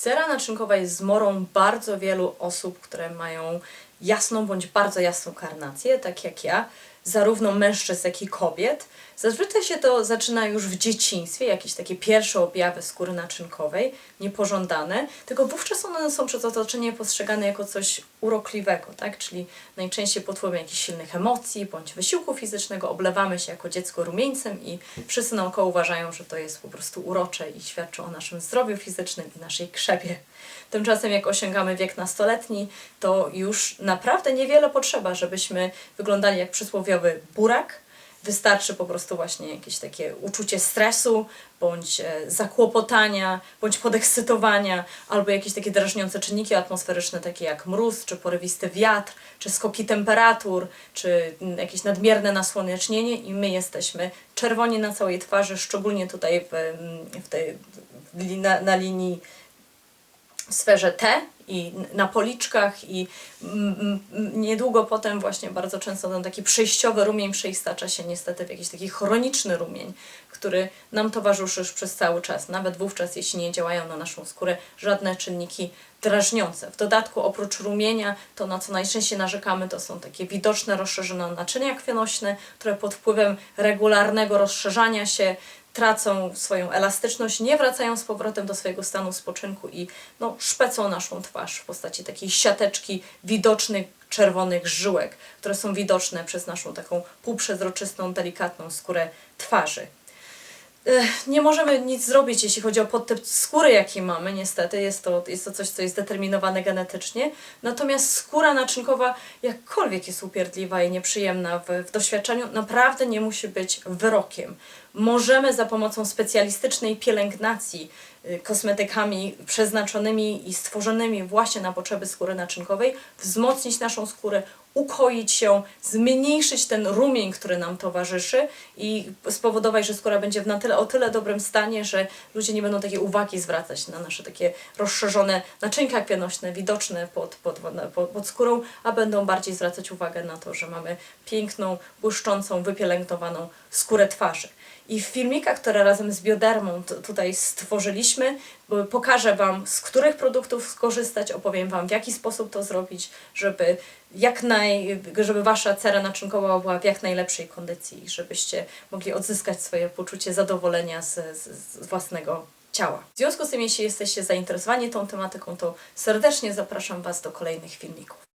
Cera naczynkowa jest zmorą bardzo wielu osób, które mają jasną bądź bardzo jasną karnację, tak jak ja, zarówno mężczyzn, jak i kobiet. Zazwyczaj się to zaczyna już w dzieciństwie, jakieś takie pierwsze objawy skóry naczynkowej, niepożądane, tylko wówczas one są przez otoczenie postrzegane jako coś urokliwego, tak? Czyli najczęściej pod wpływem jakichś silnych emocji bądź wysiłku fizycznego oblewamy się jako dziecko rumieńcem i wszyscy naokoło uważają, że to jest po prostu urocze i świadczy o naszym zdrowiu fizycznym i naszej krzepie. Tymczasem jak osiągamy wiek nastoletni, to już naprawdę niewiele potrzeba, żebyśmy wyglądali jak przysłowiowy burak. Wystarczy po prostu właśnie jakieś takie uczucie stresu, bądź e, zakłopotania, bądź podekscytowania, albo jakieś takie drażniące czynniki atmosferyczne, takie jak mróz, czy porywisty wiatr, czy skoki temperatur, czy mm, jakieś nadmierne nasłonecznienie i my jesteśmy czerwoni na całej twarzy, szczególnie tutaj w, mm, w tej, na, na linii w sferze T i na policzkach i niedługo potem właśnie bardzo często ten taki przejściowy rumień przeistacza się niestety w jakiś taki chroniczny rumień, który nam towarzyszy przez cały czas, nawet wówczas jeśli nie działają na naszą skórę żadne czynniki drażniące. W dodatku oprócz rumienia to na co najczęściej narzekamy to są takie widoczne rozszerzone naczynia krwionośne, które pod wpływem regularnego rozszerzania się tracą swoją elastyczność, nie wracają z powrotem do swojego stanu spoczynku i no, szpecą naszą twarz w postaci takiej siateczki widocznych czerwonych żyłek, które są widoczne przez naszą taką półprzezroczystą, delikatną skórę twarzy. Nie możemy nic zrobić, jeśli chodzi o podtyp skóry, jaki mamy, niestety. Jest to, jest to coś, co jest determinowane genetycznie. Natomiast skóra naczynkowa, jakkolwiek jest upierdliwa i nieprzyjemna w, w doświadczeniu, naprawdę nie musi być wyrokiem. Możemy za pomocą specjalistycznej pielęgnacji, y, kosmetykami przeznaczonymi i stworzonymi właśnie na potrzeby skóry naczynkowej, wzmocnić naszą skórę, ukoić ją, zmniejszyć ten rumień, który nam towarzyszy i spowodować, że skóra będzie w na tyle, o tyle dobrym stanie, że ludzie nie będą takiej uwagi zwracać na nasze takie rozszerzone naczynka krwionośne, widoczne pod, pod, pod, pod skórą, a będą bardziej zwracać uwagę na to, że mamy piękną, błyszczącą, wypielęgnowaną skórę twarzy. I w filmikach, które razem z Biodermą tutaj stworzyliśmy, pokażę Wam, z których produktów skorzystać, opowiem Wam, w jaki sposób to zrobić, żeby jak naj, żeby Wasza cera naczynkowa była w jak najlepszej kondycji, żebyście mogli odzyskać swoje poczucie zadowolenia z, z, z własnego ciała. W związku z tym, jeśli jesteście zainteresowani tą tematyką, to serdecznie zapraszam Was do kolejnych filmików.